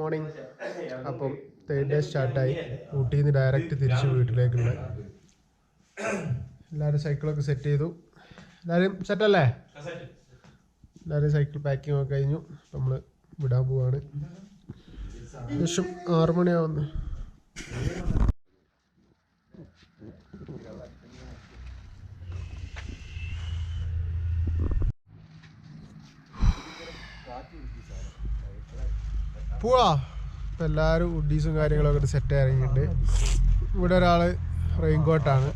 Morning അപ്പം third day സ്റ്റാർട്ടായി ഊട്ടിയിൽ നിന്ന് ഡയറക്റ്റ് തിരിച്ച് വീട്ടിലേക്കുള്ള. എല്ലാവരും സൈക്കിളൊക്കെ സെറ്റ് ചെയ്തു. എല്ലാവരും സെറ്റല്ലേ എല്ലാവരും സൈക്കിൾ പാക്കിംഗ് ഒക്കെ കഴിഞ്ഞു. നമ്മൾ വിടാൻ പോവാണ്. ഏകദേശം ആറ് പോവാ. എല്ലാവരും ഉഡീസും കാര്യങ്ങളൊക്കെ സെറ്റ് ഇറങ്ങിയിട്ടുണ്ട് ഇവിടെ ഒരാൾ റെയിൻകോട്ടാണ്.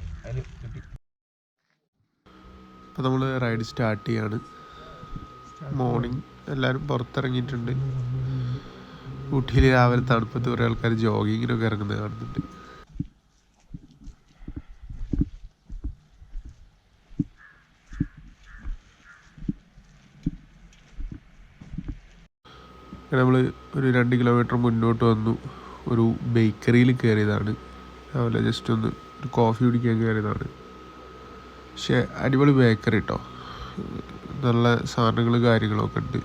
ഇപ്പം നമ്മൾ റൈഡ് സ്റ്റാർട്ട് ചെയ്യാണ്. മോർണിംഗ് എല്ലാവരും പുറത്തിറങ്ങിയിട്ടുണ്ട്. ഊട്ടിയിൽ രാവിലെ തണുപ്പത്ത് കുറേ ആൾക്കാർ ജോഗിങ്ങിനൊക്കെ ഇറങ്ങുന്നത് കാണുന്നുണ്ട്. നമ്മൾ ഒരു രണ്ട് കിലോമീറ്റർ മുന്നോട്ട് വന്നു. ഒരു ബേക്കറിയിൽ കയറിയതാണ് രാവിലെ ജസ്റ്റ് ഒന്ന് ഒരു കോഫി കുടിക്കാൻ കയറിയതാണ് പക്ഷേ അടിപൊളി ബേക്കറി കേട്ടോ നല്ല സാധനങ്ങൾ കാര്യങ്ങളൊക്കെ ഉണ്ട്.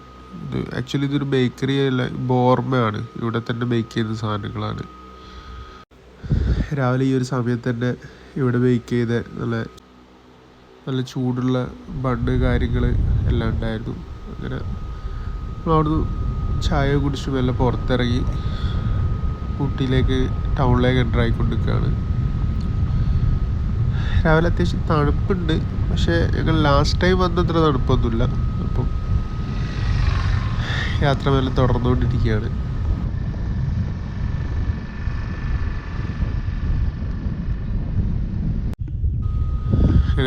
ഇത് ആക്ച്വലി ഇതൊരു ബേക്കറി അല്ല ബോർമയാണ്. ഇവിടെ തന്നെ ബേക്ക് ചെയ്യുന്ന സാധനങ്ങളാണ്. രാവിലെ ഈ ഒരു സമയത്ത് തന്നെ ഇവിടെ ബേക്ക് ചെയ്ത നല്ല നല്ല ചൂടുള്ള ബണ്ണ് കാര്യങ്ങൾ എല്ലാം ഉണ്ടായിരുന്നു. അങ്ങനെ നമ്മളവിടുന്ന് ചായ കുടിച്ച് മെല്ലെ പുറത്തിറങ്ങി ഊട്ടിയിലേക്ക് ടൗണിലേക്ക് എന്റർ ആയിക്കൊണ്ടിരിക്കുകയാണ്. രാവിലെ അത്യാവശ്യം തണുപ്പുണ്ട് പക്ഷേ ഞങ്ങൾ ലാസ്റ്റ് ടൈം വന്നത്ര തണുപ്പൊന്നുമില്ല. അപ്പം യാത്ര മെല്ലെ തുടർന്നുകൊണ്ടിരിക്കുകയാണ്.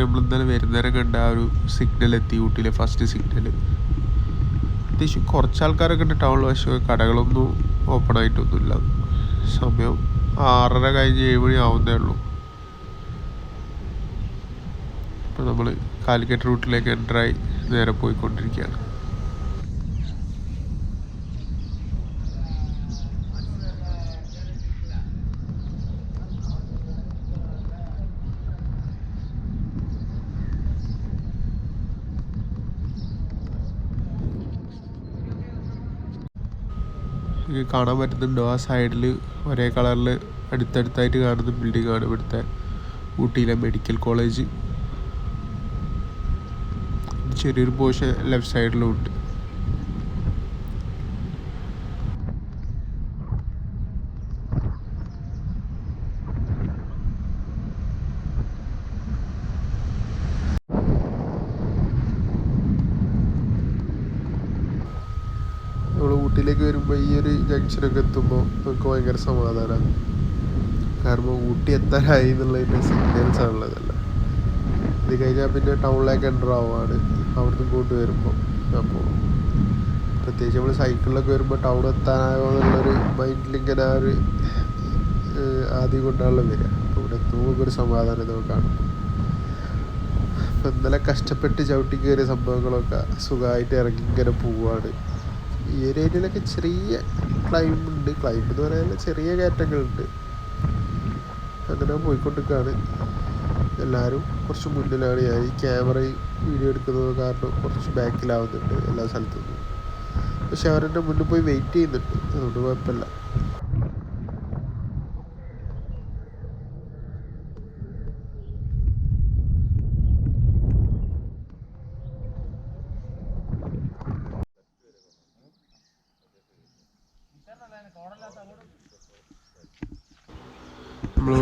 നമ്മൾ ഇന്നലെ വരുന്നേരം കണ്ട ആ ഒരു സിഗ്നൽ എത്തി ഊട്ടിയിലെ ഫസ്റ്റ് സിഗ്നൽ അത്യാവശ്യം കുറച്ച് ആൾക്കാരൊക്കെ ഉണ്ട് ടൗണിൽ പക്ഷേ കടകളൊന്നും ഓപ്പൺ ആയിട്ടൊന്നുമില്ല. സമയം ആറര കഴിഞ്ഞ് ഏഴ് മണി ആവുന്നേ ഉള്ളൂ. അപ്പോൾ നമ്മൾ കാലിക്കറ്റ് റൂട്ടിലേക്ക് എന്ററായി നേരെ പോയിക്കൊണ്ടിരിക്കുകയാണ്. നിങ്ങൾക്ക് കാണാൻ പറ്റുന്നുണ്ടോ. ആ സൈഡിൽ ഒരേ കളറിൽ അടുത്തടുത്തായിട്ട് കാണുന്ന ബിൽഡിംഗ് ആണ് ഇവിടുത്തെ ഊട്ടിയിലെ മെഡിക്കൽ കോളേജ് ചെറിയൊരു പോർഷൻ ലെഫ്റ്റ് സൈഡിലും ഉണ്ട് നമ്മൾ ഊട്ടിയിലേക്ക് വരുമ്പോൾ ഈ ഒരു ജംഗ്ഷനൊക്കെ എത്തുമ്പോൾ നമുക്ക് ഭയങ്കര സമാധാനമാണ് കാരണം ഊട്ടി എത്താനായി എന്നുള്ളതിന്റെ സിഗ്നൽസ് ആണുള്ളതല്ല ഇത് കഴിഞ്ഞാൽ പിന്നെ ടൗണിലേക്ക് എന്റർ ആവുകയാണ് അവിടുന്ന് ഇങ്ങോട്ട് വരുമ്പോൾ അപ്പോൾ പ്രത്യേകിച്ച് നമ്മൾ സൈക്കിളിലൊക്കെ വരുമ്പോൾ ടൗൺ എത്താനായോ എന്നുള്ളൊരു മൈൻഡിൽ ഇങ്ങനെ ആ ഒരു ആദ്യം കൊണ്ടാണല്ലോ വരിക അപ്പോൾ ഇവിടെ എത്തുമ്പോൾ ഒരു സമാധാനം ഇതൊക്കെ കാണുമ്പോൾ അപ്പോൾ ഇന്നലെ കഷ്ടപ്പെട്ട് ചവിട്ടി കയറിയ സംഭവങ്ങളൊക്കെ സുഖമായിട്ട് ഇറങ്ങി ഇങ്ങനെ പോവാണ്. ഈ ഒരു ഏരിയയിലൊക്കെ ചെറിയ ക്ലൈംബ് ഉണ്ട്. ക്ലൈംബ് എന്ന് പറയാൻ ചെറിയ കയറ്റങ്ങളുണ്ട്. അങ്ങനെ പോയിക്കൊണ്ടിരിക്കുകയാണ് എല്ലാവരും കുറച്ച് മുന്നിലാണ്. ഞാൻ ഈ ക്യാമറ വീഡിയോ എടുക്കുന്നത് കാരണം കുറച്ച് ബാക്കിലാവുന്നുണ്ട് എല്ലാ സ്ഥലത്തുനിന്നും. പക്ഷെ അവരെന്റെ മുന്നിൽ പോയി വെയിറ്റ് ചെയ്യുന്നുണ്ട്. അതുകൊണ്ട് കുഴപ്പമില്ല.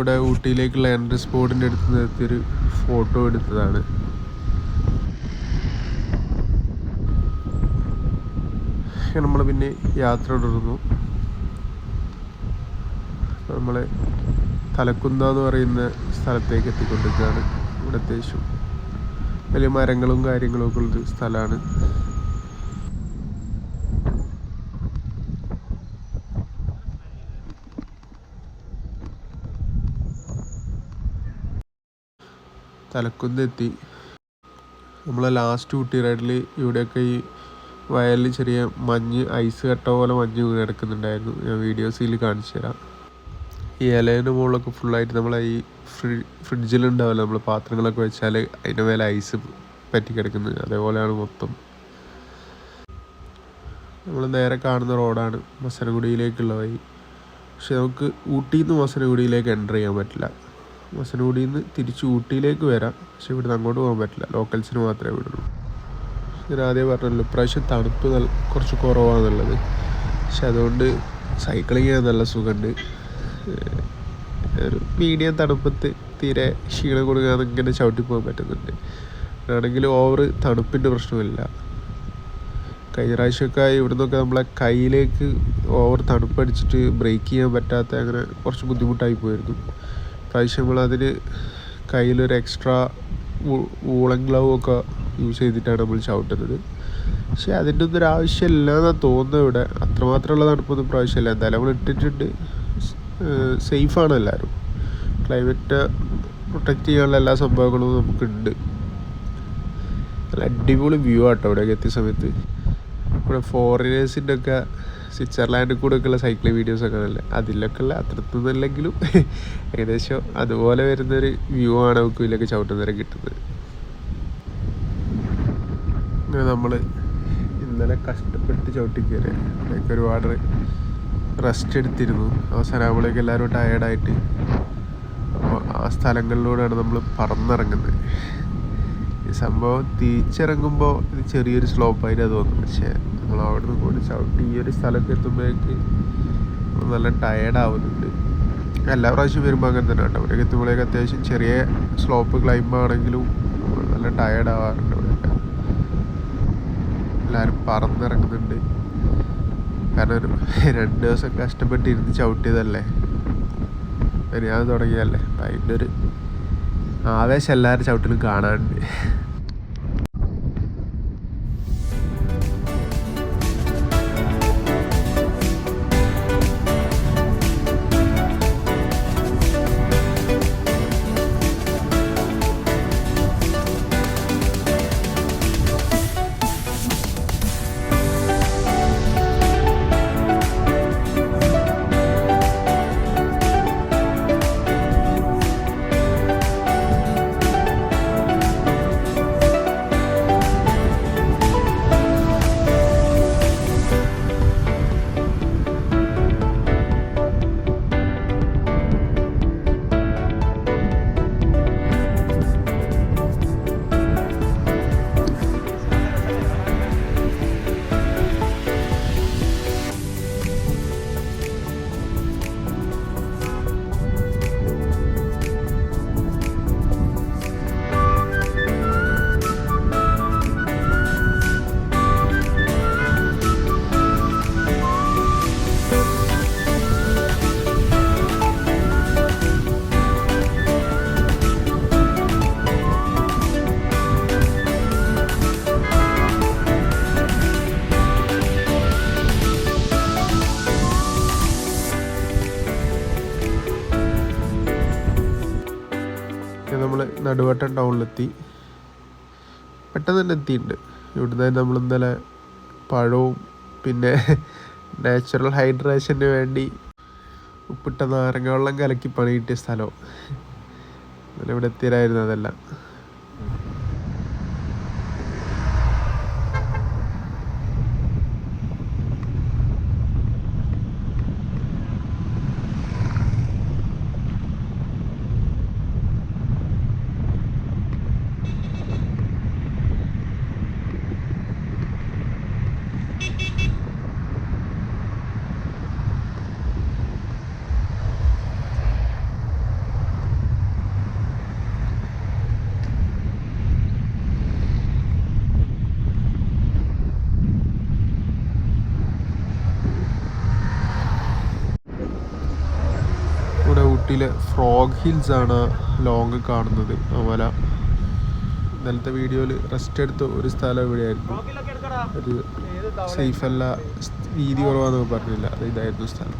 നമ്മളിവിടെ ഊട്ടിയിലേക്കുള്ള എൻട്രി സ്പോട്ടിന്റെ അടുത്ത് നിർത്തിയൊരു ഫോട്ടോ എടുത്തതാണ്. നമ്മൾ പിന്നെ യാത്ര തുടർന്നു. നമ്മളെ തലക്കുന്ന എന്ന് പറയുന്ന സ്ഥലത്തേക്ക് എത്തിക്കൊണ്ടിരിക്കുകയാണ് ഇവിടെ അത്യാവശ്യം വലിയ മരങ്ങളും കാര്യങ്ങളും ഒക്കെ ഉള്ളൊരു സ്ഥലമാണ്. തലക്കുന്നെത്തി. നമ്മളെ ലാസ്റ്റ് ഊട്ടി റൈഡിൽ ഇവിടെയൊക്കെ ഈ വയലിൽ ചെറിയ മഞ്ഞ് ഐസ് കട്ട പോലെ മഞ്ഞ് വീണ് കിടക്കുന്നുണ്ടായിരുന്നു. ഞാൻ വീഡിയോസിൽ കാണിച്ചു തരാം. ഈ ഇലേന്റെ മുകളിലൊക്കെ ഫുള്ളായിട്ട് നമ്മളെ ഈ ഫ്രി ഫ്രിഡ്ജിലുണ്ടാവില്ല നമ്മൾ പാത്രങ്ങളൊക്കെ വെച്ചാൽ അതിന്റെ മേലെ ഐസ് പറ്റി കിടക്കുന്നത് അതേപോലെയാണ് മൊത്തം. നമ്മൾ നേരെ കാണുന്ന റോഡാണ് മസനഗുഡിയിലേക്കുള്ള വഴി. പക്ഷെ നമുക്ക് ഊട്ടിയിൽ നിന്ന് മസനഗുഡിയിലേക്ക് എന്റർ ചെയ്യാൻ പറ്റില്ല. മസനഗുഡിയിൽ നിന്ന് തിരിച്ച് ഊട്ടിയിലേക്ക് വരാം. പക്ഷെ ഇവിടുന്ന് അങ്ങോട്ട് പോകാൻ പറ്റില്ല. ലോക്കൽസിന് മാത്രമേ വിടുള്ളൂ. ഞാൻ ആദ്യം പറഞ്ഞല്ലോ ഇപ്രാവശ്യം തണുപ്പ് നല്ല കുറച്ച് കുറവാണെന്നുള്ളത്. പക്ഷെ അതുകൊണ്ട് സൈക്ലിങ് ചെയ്യാൻ നല്ല സുഖമുണ്ട്. ഒരു മീഡിയം തണുപ്പത്ത് തീരെ ക്ഷീണം കൊടുക്കാതെ ഇങ്ങനെ ചവിട്ടി പോകാൻ പറ്റുന്നുണ്ട്. ആണെങ്കിൽ ഓവർ തണുപ്പിന്റെ പ്രശ്നമില്ല. കഴിഞ്ഞ പ്രാവശ്യമൊക്കെ ഇവിടുന്നൊക്കെ നമ്മളെ കയ്യിലേക്ക് ഓവർ തണുപ്പടിച്ചിട്ട് ബ്രേക്ക് ചെയ്യാൻ പറ്റാത്ത അങ്ങനെ കുറച്ച് ബുദ്ധിമുട്ടായി പോയിരുന്നു. പ്രാവശ്യം നമ്മളതിന് കയ്യിലൊരു എക്സ്ട്രാ വൂളൻ ഗ്ലൗ ഒക്കെ യൂസ് ചെയ്തിട്ടാണ് നമ്മൾ ചവിട്ടുന്നത്. പക്ഷേ അതിന്റെ ഒന്നും ഒരു ആവശ്യമില്ല എന്നാണ് തോന്നുന്നത് ഇവിടെ. അത്രമാത്രമുള്ള തണുപ്പൊന്നും പ്രാവശ്യമില്ല. എന്തായാലും നമ്മൾ ഇട്ടിട്ടുണ്ട്. സേഫാണ് എല്ലാവരും. ക്ലൈമറ്റ് പ്രൊട്ടക്റ്റ് ചെയ്യാനുള്ള എല്ലാ സംഭവങ്ങളും നമുക്കുണ്ട്. നല്ല അടിപൊളി വ്യൂ ആട്ടോ ഇവിടെയൊക്കെ എത്തിയ സമയത്ത്. ഇവിടെ ഫോറിനേഴ്സിന്റെ ഒക്കെ സ്വിറ്റ്സർലാൻഡിൽ കൂടെ ഒക്കെയുള്ള സൈക്ലിംഗ് വീഡിയോസ് ഒക്കെ നല്ല അതിലൊക്കെ ഉള്ള അത്രത്തൊന്നുമില്ലെങ്കിലും ഏകദേശം അതുപോലെ വരുന്നൊരു വ്യൂ ആണ് നമുക്ക് ഇതിലൊക്കെ ചവിട്ടുന്നവരെ കിട്ടുന്നത്. നമ്മൾ ഇന്നലെ കഷ്ടപ്പെട്ട് ചവിട്ടി കയറി ലൈക്ക് ഒരുപാട് റെസ്റ്റ് എടുത്തിരുന്നു. അവസാനം ആകുമ്പോഴേക്ക് എല്ലാവരും ടയേർഡായിട്ട് അപ്പോൾ ആ സ്ഥലങ്ങളിലൂടെയാണ് നമ്മൾ പറന്നിറങ്ങുന്നത്. ഈ സംഭവം തിരിച്ചിറങ്ങുമ്പോൾ ചെറിയൊരു സ്ലോപ്പായിട്ട് തോന്നും. പക്ഷേ നമ്മൾ അവിടെ നിന്ന് കൂടി ചവിട്ടി ഈ ഒരു സ്ഥലമൊക്കെ എത്തുമ്പോഴേക്ക് നല്ല ടയേർഡ് ആവുന്നുണ്ട്. എല്ലാ പ്രാവശ്യം വരുമ്പോൾ അങ്ങനെ തന്നെ കേട്ടോ. ഇവിടേക്ക് എത്തുമ്പോഴേക്ക് അത്യാവശ്യം ചെറിയ സ്ലോപ്പ് ക്ലൈംബ് ആണെങ്കിലും നല്ല ടയേർഡ് ആവാറുണ്ട് ഇവിടെയൊക്കെ എല്ലാവരും പറന്നിറങ്ങുന്നുണ്ട്. കാരണം ഒരു രണ്ട് ദിവസം കഷ്ടപ്പെട്ട് ഇരുന്ന് ചവിട്ടിയതല്ലേ ഞാൻ തുടങ്ങിയതല്ലേ? അപ്പം അതിന്റെ ഒരു ആവേശം എല്ലാവരും ചവിട്ടിലും കാണാനുണ്ട് നമ്മൾ നടുവട്ടം ടൗണിലെത്തി പെട്ടെന്ന് തന്നെ എത്തിയിട്ടുണ്ട്. ഇവിടുന്ന് നമ്മൾ ഇന്നലെ പഴവും പിന്നെ നാച്ചുറൽ ഹൈഡ്രേഷന് വേണ്ടി ഉപ്പിട്ട നാരങ്ങ വെള്ളം കലക്കി പണി കിട്ടിയ സ്ഥലം. ഇന്നലെ ഇവിടെ എത്തിയതായിരുന്നു അതെല്ലാം ഇവിടെ ഊട്ടിയിലെ ഫ്രോഗ് ഹിൽസ് ആണ് ലോങ് കാണുന്നത്. അതുപോലെ മല ഇന്നലത്തെ വീഡിയോയിൽ റെസ്റ്റ് എടുത്ത ഒരു സ്ഥലം ഇവിടെയായിരുന്നു. ഒരു സേഫ് അല്ല വീതി പറഞ്ഞില്ല. അത് ഇതായിരുന്നു സ്ഥലം.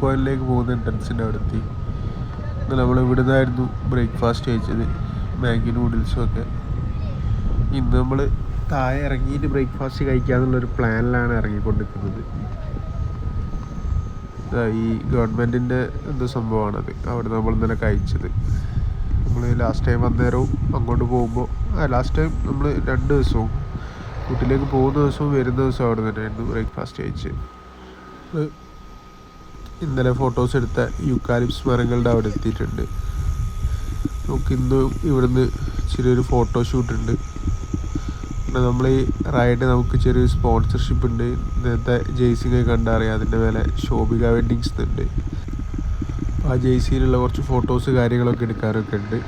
പോയിന്റിലേക്ക് പോകുന്ന എൻട്രൻസിന്റെ അവിടെത്തി നമ്മൾ ഇവിടെ നിന്നായിരുന്നു ബ്രേക്ക്ഫാസ്റ്റ് കഴിച്ചത് മാഗി നൂഡിൽസും ഒക്കെ. ഇന്ന് നമ്മൾ താഴെ ഇറങ്ങിയിട്ട് ബ്രേക്ക്ഫാസ്റ്റ് കഴിക്കാന്നുള്ളൊരു പ്ലാനിലാണ് ഇറങ്ങിക്കൊണ്ടിരിക്കുന്നത്. ഈ ഗവൺമെന്റിന്റെ എന്തോ സംഭവമാണത് അവിടെ നമ്മൾ ഇന്നലെ കഴിച്ചത്. നമ്മൾ ലാസ്റ്റ് ടൈം അന്നേരവും അങ്ങോട്ട് പോകുമ്പോൾ ആ ലാസ്റ്റ് ടൈം നമ്മൾ രണ്ട് ദിവസവും വീട്ടിലേക്ക് പോകുന്ന ദിവസവും വരുന്ന ദിവസവും അവിടെ തന്നെയായിരുന്നു ബ്രേക്ക്ഫാസ്റ്റ് കഴിച്ച് ഇന്നലെ ഫോട്ടോസ് എടുത്ത യുക്കാലിപ്സ് മരങ്ങളുടെ അവിടെ എത്തിയിട്ടുണ്ട്. നമുക്ക് ഇന്ന് ഇവിടുന്ന് ചെറിയൊരു ഫോട്ടോ ഷൂട്ട് ഉണ്ട്. പിന്നെ നമ്മൾ ഈ റൈഡ് നമുക്ക് ചെറിയൊരു സ്പോൺസർഷിപ്പ് ഉണ്ട്. നേരത്തെ കണ്ടാൽ കണ്ടറിയാം അതിന്റെ മേലെ ശോഭിക വെഡ്ഡിങ്സ് ഉണ്ട്. ആ ജെയ്സിയിലുള്ള കുറച്ച് ഫോട്ടോസ് കാര്യങ്ങളൊക്കെ എടുക്കാനൊക്കെ ഉണ്ട്.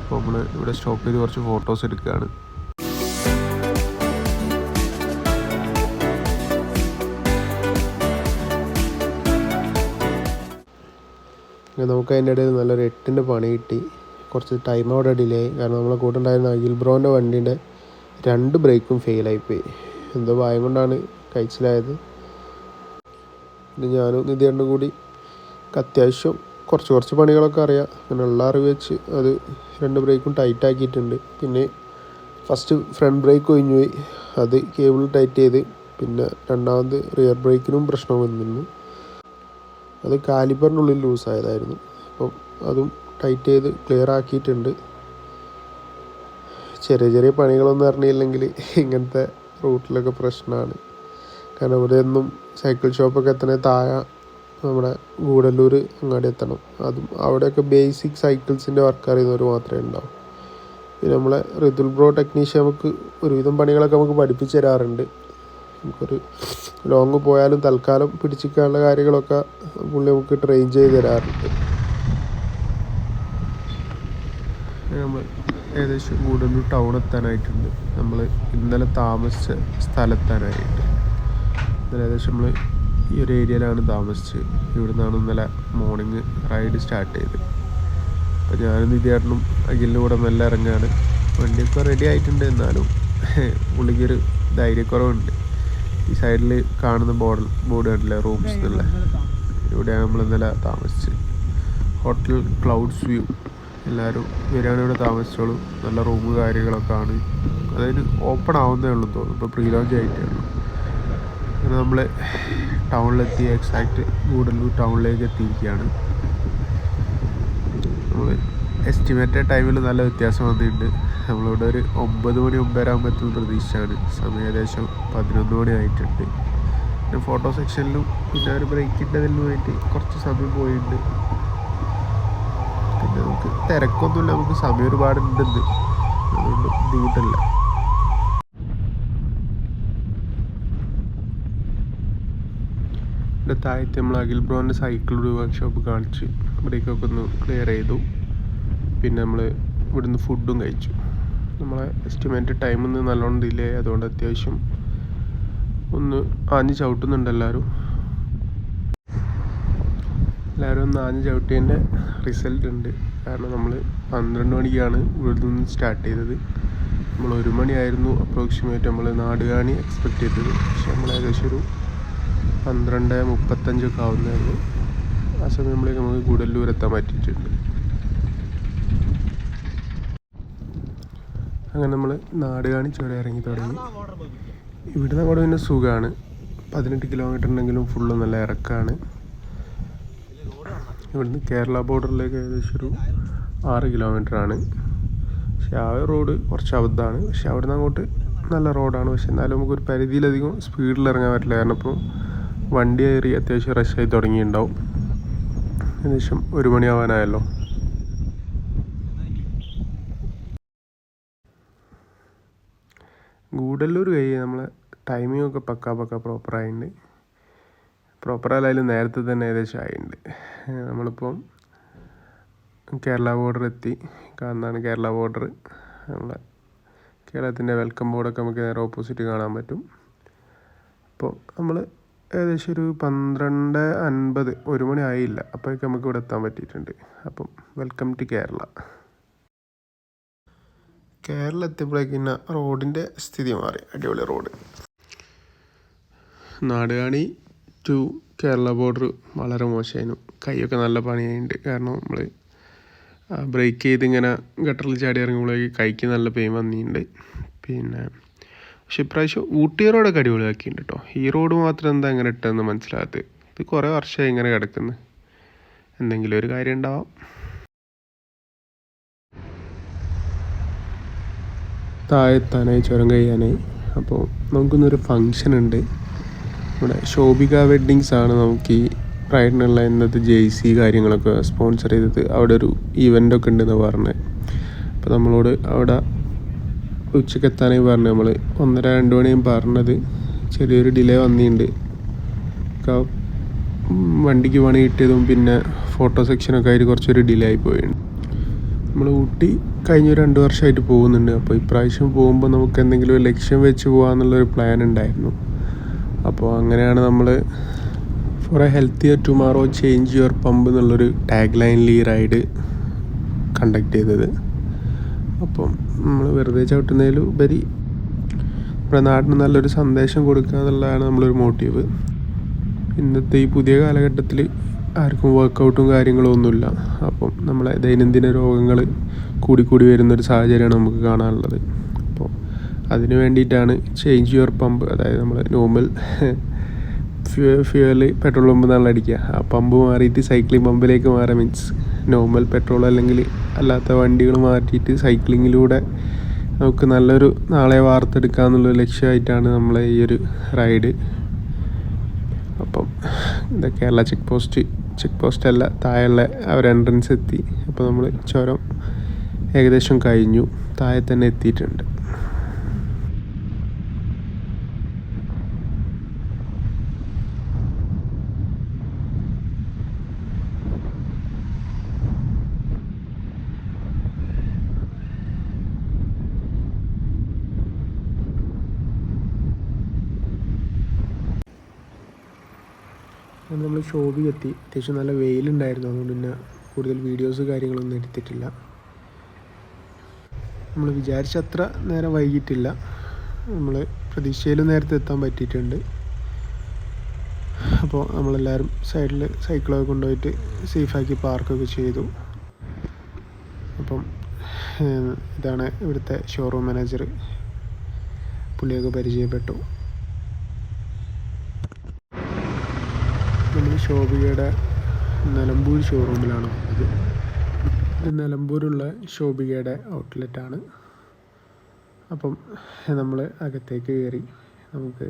അപ്പോൾ നമ്മൾ ഇവിടെ സ്റ്റോപ്പ് ചെയ്ത് കുറച്ച് ഫോട്ടോസ് എടുക്കുകയാണ് നമുക്ക് അതിന്റെ ഇടയിൽ നല്ലൊരു എട്ടിന്റെ പണി കിട്ടി. കുറച്ച് ടൈം അവിടെ ഡിലേ ആയി. കാരണം നമ്മളെ കൂടെ ഉണ്ടായിരുന്ന അഖിൽ ബ്രോന്റെ വണ്ടീന്റെ രണ്ട് ബ്രേക്കും ഫെയിലായിപ്പോയി എന്തോ ഭയം കൊണ്ടാണ് കഴിച്ചിലായത്. പിന്നെ ഞാനും നിധിയേട്ടനും കൂടി അത്യാവശ്യം കുറച്ച് കുറച്ച് പണികളൊക്കെ അറിയാം. അങ്ങനെ ഉള്ള അറിവ് വെച്ച് അത് രണ്ട് ബ്രേക്കും ടൈറ്റ് ആക്കിയിട്ടുണ്ട്. പിന്നെ ഫസ്റ്റ് ഫ്രണ്ട് ബ്രേക്ക് ഒഴിഞ്ഞുപോയി അത് കേബിൾ ടൈറ്റ് ചെയ്ത് പിന്നെ രണ്ടാമത് റിയർ ബ്രേക്കിനും പ്രശ്നം വന്നിരുന്നു. അത് കാലിബറിന്റെ ഉള്ളിൽ ലൂസായതായിരുന്നു. അപ്പം അതും ടൈറ്റ് ചെയ്ത് ക്ലിയർ ആക്കിയിട്ടുണ്ട്. ചെറിയ ചെറിയ പണികളൊന്നും അറിഞ്ഞില്ലെങ്കിൽ ഇങ്ങനത്തെ റൂട്ടിലൊക്കെ പ്രശ്നമാണ്. കാരണം ഇവിടെ ഒന്നും സൈക്കിൾ ഷോപ്പൊക്കെ എത്തണേ താഴെ നമ്മുടെ ഗൂഡല്ലൂർ അങ്ങാടി എത്തണം. അതും അവിടെയൊക്കെ ബേസിക് സൈക്കിൾസിന്റെ വർക്ക് അറിയുന്നവർ മാത്രമേ ഉണ്ടാവും. പിന്നെ നമ്മളെ റിതുൽ ബ്രോ ടെക്നീഷ്യൻ നമുക്ക് ഒരുവിധം പണികളൊക്കെ നമുക്ക് പഠിപ്പിച്ച് തരാറുണ്ട്. നമുക്കൊരു ലോങ് പോയാലും തൽക്കാലം പിടിച്ചിക്കാനുള്ള കാര്യങ്ങളൊക്കെ പുള്ളി നമുക്ക് ട്രെയിൻ ചെയ്ത് തരാറുണ്ട്. നമ്മൾ ഏകദേശം ഗൂഡല്ലൂർ ടൗൺ എത്താനായിട്ടുണ്ട്. നമ്മൾ ഇന്നലെ താമസിച്ച സ്ഥലത്താനായിട്ട് ഇന്നലെ ഏകദേശം നമ്മൾ ഈ ഒരു ഏരിയയിലാണ് താമസിച്ച് ഇവിടെ നിന്നാണ് ഇന്നലെ മോർണിംഗ് റൈഡ് സ്റ്റാർട്ട് ചെയ്തത് അപ്പോൾ ഞാനും നിധിയാട്ടനും അഖിലിന്റെ കൂടെ മെല്ലെ ഇറങ്ങുകയാണ് വണ്ടിയൊക്കെ റെഡി ആയിട്ടുണ്ട്. എന്നാലും പുള്ളിക്കൊരു ധൈര്യക്കുറവുണ്ട്. ഈ സൈഡിൽ കാണുന്ന ബോർഡ് ബോർഡ് കണ്ടില്ലേ? റൂംസ് എന്നുള്ള ഇവിടെയാണ് നമ്മൾ ഇന്നലെ താമസിച്ചത് ഹോട്ടൽ ക്ലൗഡ്സ് വ്യൂ എല്ലാവരും വരികയാണ് ഇവിടെ താമസിച്ചോളൂ. നല്ല റൂം കാര്യങ്ങളൊക്കെ ആണ്. അതായത് ഓപ്പൺ ആവുന്നേ ഉള്ളൂ തോന്നുന്നു. ഇപ്പോൾ പ്രീ ലോഞ്ച് ആയിട്ടേ ഉള്ളൂ. അങ്ങനെ നമ്മൾ ടൗണിലെത്തി എക്സാക്റ്റ് ഗൂഡല്ലൂർ ടൗണിലേക്ക് എത്തിയിരിക്കുകയാണ്. നമ്മൾ എസ്റ്റിമേറ്റഡ് ടൈമിൽ നല്ല വ്യത്യാസം വന്നിട്ടുണ്ട്. നമ്മളിവിടെ ഒരു ഒമ്പത് മണി ഒമ്പതര ആകുമ്പോൾ പ്രതീക്ഷിച്ചാണ് സമയം ഏകദേശം പതിനൊന്ന് മണി ആയിട്ടുണ്ട്. പിന്നെ ഫോട്ടോ സെക്ഷനിലും പിന്നെ ഒരു ബ്രേക്കിന്റെ ഇതിലും വേണ്ടി കുറച്ച് സമയം പോയിട്ടുണ്ട്. പിന്നെ നമുക്ക് തിരക്കൊന്നുമില്ല. നമുക്ക് സമയം ഒരുപാട് ഉണ്ടെന്ന് അതുകൊണ്ട് ബുദ്ധിമുട്ടില്ല. താഴത്തെ നമ്മൾ അഖിൽ ബ്രോന്റെ സൈക്കിൾ വർക്ക്ഷോപ്പ് കാണിച്ച് ബ്രേക്കൊക്കെ ഒന്ന് ക്ലിയർ ചെയ്തു. പിന്നെ നമ്മൾ ഇവിടുന്ന് ഫുഡും കഴിച്ചു. നമ്മളെ എസ്റ്റിമേറ്റ് ടൈം ഒന്ന് നല്ലോണം ഡിലേ അതുകൊണ്ട് അത്യാവശ്യം ഒന്ന് ആഞ്ഞ് ചവിട്ടുന്നുണ്ട് എല്ലാവരും. എല്ലാവരും ഒന്ന് ആഞ്ഞ് ചവിട്ടിയതിന്റെ റിസൾട്ട് ഉണ്ട്. കാരണം നമ്മൾ പന്ത്രണ്ട് മണിക്കാണ് ഇവിടെ നിന്ന് സ്റ്റാർട്ട് ചെയ്തത്. നമ്മൾ ഒരു മണിയായിരുന്നു അപ്രോക്സിമേറ്റ് നമ്മൾ നാടുകാണി എക്സ്പെക്ട് ചെയ്തത്. പക്ഷെ നമ്മൾ ഏകദേശം ഒരു പന്ത്രണ്ട് മുപ്പത്തഞ്ചൊക്കെ ആവുന്നതായിരുന്നു. ആ സമയം നമ്മൾ നമുക്ക് ഗുഡല്ലൂർ എത്താൻ പറ്റിയിട്ടുണ്ട്. അങ്ങനെ നമ്മൾ നാട് നാടുകാണി ചുവടെ ഇറങ്ങി തുടങ്ങി. ഇവിടുന്ന് അങ്ങോട്ട് പിന്നെ സുഖമാണ് പതിനെട്ട് കിലോമീറ്റർ ഉണ്ടെങ്കിലും ഫുള്ള് നല്ല ഇറക്കമാണ് ഇവിടുന്ന് കേരള ബോർഡറിലേക്ക് ഏകദേശം ഒരു ആറ് കിലോമീറ്റർ ആണ്. പക്ഷെ ആ റോഡ് കുറച്ച് അബദ്ധമാണ്. പക്ഷെ അവിടുന്ന് അങ്ങോട്ട് നല്ല റോഡാണ് പക്ഷെ എന്നാലും നമുക്കൊരു പരിധിയിലധികം സ്പീഡിൽ ഇറങ്ങാൻ പറ്റില്ല. കാരണം ഇപ്പോൾ വണ്ടി കയറി അത്യാവശ്യം റഷായി തുടങ്ങിയിട്ടുണ്ടാവും. ഏകദേശം ഒരു മണിയാവാനായല്ലോ. ഗൂഡല്ലൂർ കഴിയും നമ്മളെ ടൈമിംഗ് ഒക്കെ പക്ക പക്ക പ്രോപ്പറായിട്ടുണ്ട് പ്രോപ്പറായാലും നേരത്തെ തന്നെ ഏകദേശം ആയിട്ടുണ്ട് നമ്മളിപ്പം കേരള ബോർഡർ എത്തി. കാണുന്നതാണ് കേരള ബോർഡർ നമ്മളെ കേരളത്തിന്റെ വെൽക്കം ബോർഡൊക്കെ നമുക്ക് നേരെ ഓപ്പോസിറ്റ് കാണാൻ പറ്റും. അപ്പോൾ നമ്മൾ ഏകദേശം ഒരു പന്ത്രണ്ട് അൻപത് ഒരു മണി ആയില്ല. അപ്പോഴേക്കും നമുക്ക് ഇവിടെ എത്താൻ പറ്റിയിട്ടുണ്ട്. അപ്പം വെൽക്കം ടു കേരള. കേരള എത്തിയപ്പോഴേക്കും പിന്നെ റോഡിന്റെ സ്ഥിതി മാറി. അടിപൊളി road. Nadukani to Kerala border വളരെ മോശമായിരുന്നു. കൈയൊക്കെ നല്ല പണിയായിട്ടുണ്ട് കാരണം നമ്മൾ ബ്രേക്ക് ചെയ്ത് ഇങ്ങനെ ഗട്ടറിൽ ചാടി ഇറങ്ങുമ്പോഴേക്ക് കൈക്ക് നല്ല പെയിൻ വന്നിട്ടുണ്ട്. പിന്നെ പക്ഷെ ഇപ്രാവശ്യം ഊട്ടി റോഡൊക്കെ അടിപൊളിയാക്കിയിട്ടുണ്ട് കേട്ടോ ഈ റോഡ് മാത്രം എന്താ ഇങ്ങനെ ഇട്ടതെന്ന് മനസ്സിലാകത്ത്. ഇത് കുറേ വർഷമായി ഇങ്ങനെ കിടക്കുന്നു. എന്തെങ്കിലും ഒരു കാര്യം ഉണ്ടാവാം. താഴെത്താനായി ചുരം കഴിയാനായി. അപ്പോൾ നമുക്കിന്നൊരു ഫങ്ഷൻ ഉണ്ട്. ഇവിടെ ശോഭിക വെഡ്ഡിങ്സ് ആണ് നമുക്ക് ഈ പ്രൈഡിനുള്ള ഇന്നത്തെ ജെയ്സി കാര്യങ്ങളൊക്കെ സ്പോൺസർ ചെയ്തത്. അവിടെ ഒരു ഇവന്റ് ഒക്കെ ഉണ്ടെന്ന് പറഞ്ഞത് അപ്പോൾ നമ്മളോട് അവിടെ ഉച്ചയ്ക്ക് എത്താനായി പറഞ്ഞു. നമ്മൾ ഒന്നര രണ്ട് മണിയും പറഞ്ഞത്. ചെറിയൊരു ഡിലേ വന്നിട്ടുണ്ട്. വണ്ടിക്ക് പണി കിട്ടിയതും പിന്നെ ഫോട്ടോ സെക്ഷനൊക്കെ ആയിട്ട് കുറച്ചൊരു ഡിലേ ആയി പോയിട്ടുണ്ട്. നമ്മൾ ഊട്ടി കഴിഞ്ഞ രണ്ട് വർഷമായിട്ട് പോകുന്നുണ്ട്. അപ്പോൾ ഇപ്രാവശ്യം പോകുമ്പോൾ നമുക്ക് എന്തെങ്കിലും ഒരു ലക്ഷ്യം വെച്ച് പോകാമെന്നുള്ളൊരു പ്ലാൻ ഉണ്ടായിരുന്നു. അപ്പോൾ അങ്ങനെയാണ് നമ്മൾ for a healthier tomorrow change your pump എന്നുള്ളൊരു ടാഗ് ലൈനിൽ ഈ റൈഡ് കണ്ടക്ട് ചെയ്തത്. അപ്പം നമ്മൾ വെറുതെ ചവിട്ടുന്നതിൽ ഉപരി നമ്മുടെ നാടിന് നല്ലൊരു സന്ദേശം കൊടുക്കുക എന്നുള്ളതാണ് നമ്മളൊരു മോട്ടീവ് ഇന്നത്തെ ഈ പുതിയ കാലഘട്ടത്തിൽ ആർക്കും വർക്കൗട്ടും കാര്യങ്ങളും ഒന്നുമില്ല. അപ്പം നമ്മളെ ദൈനംദിന രോഗങ്ങൾ കൂടിക്കൂടി വരുന്നൊരു സാഹചര്യമാണ് നമുക്ക് കാണാനുള്ളത്. അപ്പോൾ അതിന് വേണ്ടിയിട്ടാണ് ചേഞ്ച് യുവർ പമ്പ് അതായത് നമ്മൾ നോർമൽ ഫ്യൂവൽ പെട്രോൾ പമ്പ് നല്ല അടിക്കുക. ആ പമ്പ് മാറിയിട്ട് സൈക്ലിംഗ് പമ്പിലേക്ക് മാറാൻ മീൻസ് നോർമൽ പെട്രോൾ അല്ലെങ്കിൽ അല്ലാത്ത വണ്ടികൾ മാറ്റിയിട്ട് സൈക്ലിങ്ങിലൂടെ നമുക്ക് നല്ലൊരു നാളെ വാർത്തെടുക്കുക ലക്ഷ്യമായിട്ടാണ് നമ്മളെ ഈ ഒരു റൈഡ് അപ്പം ഇത് Kerala check post check post അല്ല താഴെയുള്ള ഒരു എൻട്രൻസ് എത്തി. അപ്പോൾ നമ്മൾ ചുരം ഏകദേശം കഴിഞ്ഞു. താഴെ തന്നെ എത്തിയിട്ടുണ്ട്. നമ്മൾ ഷോപ്പിലെത്തി അത്യാവശ്യം നല്ല വെയിലുണ്ടായിരുന്നു. അതുകൊണ്ട് പിന്നെ കൂടുതൽ വീഡിയോസ് കാര്യങ്ങളൊന്നും എടുത്തിട്ടില്ല. നമ്മൾ വിചാരിച്ച അത്ര നേരം വൈകിട്ടില്ല. നമ്മൾ പ്രതീക്ഷയിലും നേരത്തെ എത്താൻ പറ്റിയിട്ടുണ്ട്. അപ്പോൾ നമ്മളെല്ലാവരും സൈഡിൽ സൈക്കിളൊക്കെ കൊണ്ടുപോയിട്ട് സേഫാക്കി പാർക്കൊക്കെ ചെയ്തു. അപ്പം ഇതാണ് ഇവിടുത്തെ ഷോറൂം മാനേജർ പുള്ളിയൊക്കെ പരിചയപ്പെട്ടു നമ്മൾ ശോഭികയുടെ നിലമ്പൂർ ഷോറൂമിലാണ് ഇത്. ഇത് നിലമ്പൂരുള്ള ശോഭികയുടെ ഔട്ട്ലെറ്റാണ് അപ്പം നമ്മൾ അകത്തേക്ക് കയറി നമുക്ക്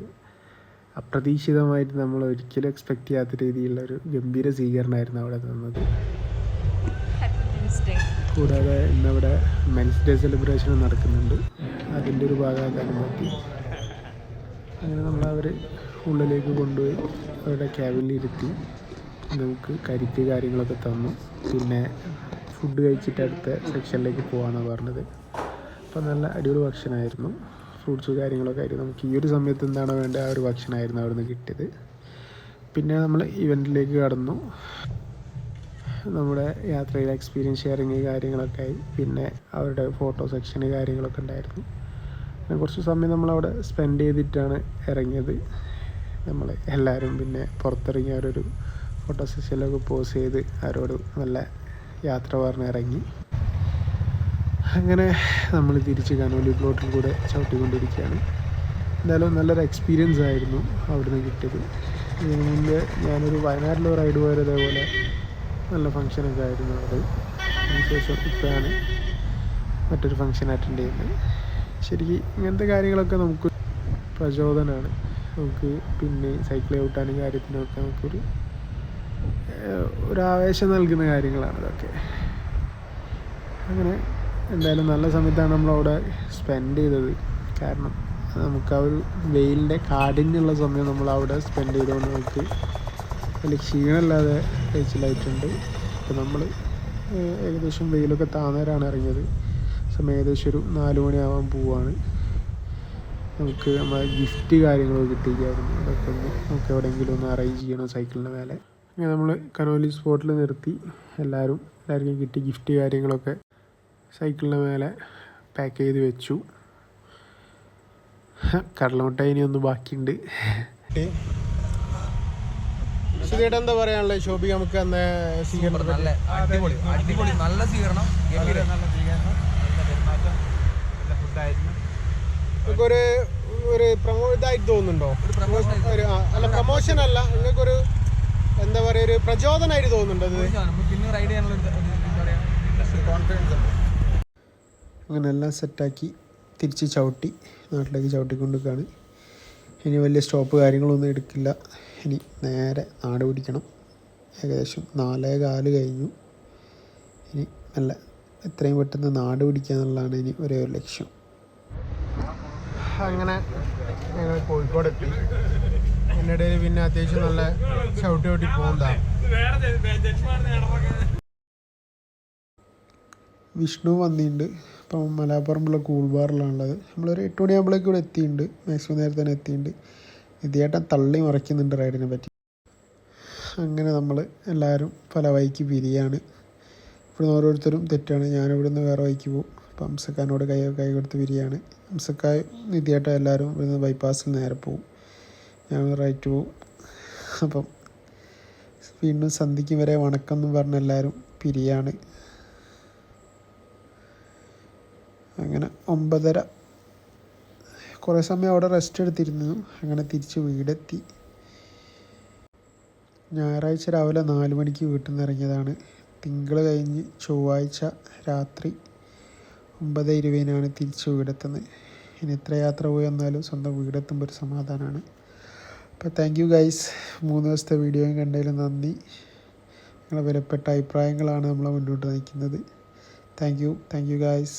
അപ്രതീക്ഷിതമായിട്ട് നമ്മൾ ഒരിക്കലും എക്സ്പെക്റ്റ് ചെയ്യാത്ത രീതിയിലുള്ള ഒരു ഗംഭീര സ്വീകരണമായിരുന്നു അവിടെ Wednesday. കൂടാതെ ഇന്നവിടെ മെൻസ് ഡേ സെലിബ്രേഷൻ നടക്കുന്നുണ്ട്. അതിന്റെ ഒരു ഭാഗമാക്കാനും പറ്റി. അങ്ങനെ നമ്മൾ ഉള്ളിലേക്ക് കൊണ്ടുപോയി അവരുടെ ക്യാബിനിൽ ഇരുത്തി നമുക്ക് കരിക്ക് കാര്യങ്ങളൊക്കെ തന്നു. പിന്നെ ഫുഡ് കഴിച്ചിട്ട് അടുത്ത സെക്ഷനിലേക്ക് പോകാമെന്നാണ് പറഞ്ഞത്. അപ്പം നല്ല അടിപൊളി ഭക്ഷണമായിരുന്നു ഫ്രൂട്ട്സ് കാര്യങ്ങളൊക്കെ ആയിരുന്നു. നമുക്ക് ഈ ഒരു സമയത്ത് എന്താണ് വേണ്ടത് ആ ഒരു ഭക്ഷണമായിരുന്നു അവിടുന്ന് കിട്ടിയത്. പിന്നെ നമ്മൾ ഇവന്റിലേക്ക് കടന്നു. നമ്മുടെ യാത്രയിലെ എക്സ്പീരിയൻസ് ഷെയറിങ് കാര്യങ്ങളൊക്കെ ആയി. പിന്നെ അവരുടെ ഫോട്ടോ സെക്ഷന് കാര്യങ്ങളൊക്കെ ഉണ്ടായിരുന്നു. പിന്നെ കുറച്ച് സമയം നമ്മളവിടെ സ്പെൻഡ് ചെയ്തിട്ടാണ് ഇറങ്ങിയത്. നമ്മൾ എല്ലാവരും പിന്നെ പുറത്തിറങ്ങി അവരൊരു ഫോട്ടോ സെഷനിലൊക്കെ പോസ് ചെയ്ത് അവരോട് നല്ല യാത്ര പറഞ്ഞിറങ്ങി. അങ്ങനെ നമ്മൾ തിരിച്ച് കനോലി പ്ലോട്ടിൽ കൂടെ ചവിട്ടിക്കൊണ്ടിരിക്കുകയാണ്. എന്തായാലും നല്ലൊരു എക്സ്പീരിയൻസ് ആയിരുന്നു അവിടുന്ന് കിട്ടിയത്. ഇതിനു മുമ്പ് ഞാനൊരു വയനാട്ടിലെ റൈഡ് പോയത് അതേപോലെ നല്ല ഫങ്ഷനൊക്കെ ആയിരുന്നു അവിടെ. അതിനുശേഷം ഇപ്പോഴാണ് മറ്റൊരു ഫങ്ഷൻ അറ്റൻഡ് ചെയ്യുന്നത്. ശരിക്കും ഇങ്ങനത്തെ കാര്യങ്ങളൊക്കെ നമുക്ക് പ്രചോദനമാണ് നമുക്ക് പിന്നെ സൈക്കിൾ ചവിട്ടാനും കാര്യത്തിനൊക്കെ നമുക്കൊരു ഒരു ആവേശം നൽകുന്ന കാര്യങ്ങളാണ് ഇതൊക്കെ. അങ്ങനെ എന്തായാലും നല്ല സമയത്താണ് നമ്മളവിടെ സ്പെൻഡ് ചെയ്തത്. കാരണം നമുക്ക് ആ ഒരു വെയിലിന്റെ കാഠിന്യമുള്ള സമയം നമ്മൾ അവിടെ സ്പെൻഡ് ചെയ്തുകൊണ്ട് നമുക്ക് വലിയ ക്ഷീണമില്ലാതെ കഴിച്ചിലായിട്ടുണ്ട്. അപ്പോൾ നമ്മൾ ഏകദേശം വെയിലൊക്കെ താന്നേരാണ് ഇറങ്ങിയത്. സമയം ഏകദേശം ഒരു നാല് മണിയാവാൻ പോവാണ്. നമുക്ക് നമ്മളെ ഗിഫ്റ്റ് കാര്യങ്ങളൊക്കെ കിട്ടിയിരിക്കായിരുന്നു അതൊക്കെ ഒന്ന് നമുക്ക് എവിടെയെങ്കിലും ഒന്ന് അറേഞ്ച് ചെയ്യണം സൈക്കിളിന്റെ മേലെ. അങ്ങനെ നമ്മൾ കനോലി സ്പോട്ടിൽ നിർത്തി. എല്ലാവരും എല്ലാവർക്കും കിട്ടി ഗിഫ്റ്റ് കാര്യങ്ങളൊക്കെ സൈക്കിളിന്റെ മേലെ പാക്ക് ചെയ്ത് വെച്ചു. കടലമുട്ടായി ഇനി ഒന്ന് ബാക്കിയുണ്ട്. കിട്ടി സുധിയേട്ട എന്താ പറയാനുള്ളത് ശോഭി നമുക്ക് അന്ന് സ്വീകരണം നല്ല അടിപൊളി അടിപൊളി നല്ല സ്വീകരണം. ഗംഭീരം. നിങ്ങൾക്ക് ഒരു ഒരു പ്രമോ ഇതായിട്ട് തോന്നുന്നുണ്ടോ? ഒരു അല്ല പ്രൊമോഷൻ അല്ല നിങ്ങൾക്ക് ഒരു എന്താ പറയുക ഒരു പ്രചോദനമായിട്ട് തോന്നുന്നുണ്ടോ പിന്നെ റൈഡ് ചെയ്യാനുള്ള കോൺഫിഡൻസ് അങ്ങനെ എല്ലാം സെറ്റാക്കി തിരിച്ച് ചവിട്ടി നാട്ടിലേക്ക് ചവിട്ടിക്കൊണ്ടിരിക്കുകയാണ്. ഇനി വലിയ സ്റ്റോപ്പ് കാര്യങ്ങളൊന്നും എടുക്കില്ല. ഇനി നേരെ നാട് പിടിക്കണം. ഏകദേശം നാലേ കാൽ കഴിഞ്ഞു. ഇനി നല്ല എത്രയും പെട്ടെന്ന് നാട് പിടിക്കുക എന്നുള്ളതാണ് ഇനി ഒരേ ഒരു ലക്ഷ്യം. അങ്ങനെ ഞങ്ങൾ കോഴിക്കോട് എത്തി അതിനിടയിൽ പിന്നെ അത്യാവശ്യം നല്ല ചവിട്ടി ചവിട്ടി പോകുന്നതാണ് വിഷ്ണു വന്നിട്ടുണ്ട് ഇപ്പം മലാപ്പുറമുള്ള കൂൾ ബാറിലാണുള്ളത്. നമ്മളൊരു എട്ട് മണിയാകുമ്പോഴേക്കും ഇവിടെ എത്തിയിട്ടുണ്ട് മാക്സിമം നേരത്തെ തന്നെ എത്തിയിട്ടുണ്ട് നിധിയേട്ടൻ തള്ളി മറിക്കുന്നുണ്ട് റൈഡിനെ പറ്റി. അങ്ങനെ നമ്മൾ എല്ലാവരും പല വഴിക്ക് പിരിയാണ്. ഇവിടുന്ന് ഓരോരുത്തരും തെറ്റാണ്. ഞാനിവിടുന്ന് വേറെ വഴിക്ക് പോകും. അപ്പം അംസക്കാനോട് കൈ കൈ കൊടുത്ത് പിരിയാണ്. ഹംസക്കായ് നിധിയായിട്ട് എല്ലാവരും ഇവിടുന്ന് ബൈപ്പാസിൽ നേരെ പോവും. ഞാൻ റൈറ്റ് പോവും. അപ്പം വീണ്ടും സന്ധിക്ക് വരെ വണക്കം എന്ന് പറഞ്ഞ എല്ലാവരും പിരിയാണ്. അങ്ങനെ ഒമ്പതര. കുറേ സമയം അവിടെ റെസ്റ്റ് എടുത്തിരുന്നു. അങ്ങനെ തിരിച്ച് വീടെത്തി. ഞായറാഴ്ച രാവിലെ നാല് മണിക്ക് വീട്ടിൽ നിന്ന് ഇറങ്ങിയതാണ്. തിങ്കൾ കഴിഞ്ഞ് ചൊവ്വാഴ്ച രാത്രി ഒമ്പത് ഇരുപതിനാണ് തിരിച്ച് വീടെത്തുന്നത്. ഇനി എത്ര യാത്ര പോയി വന്നാലും സ്വന്തം വീടെത്തുമ്പോൾ ഒരു സമാധാനമാണ്. അപ്പോൾ താങ്ക് യു ഗൈസ് മൂന്ന് ദിവസത്തെ വീഡിയോയും കണ്ടതിൽ നന്ദി. നിങ്ങളെ വിലപ്പെട്ട അഭിപ്രായങ്ങളാണ് നമ്മളെ മുന്നോട്ട് നയിക്കുന്നത്. Thank you thank you guys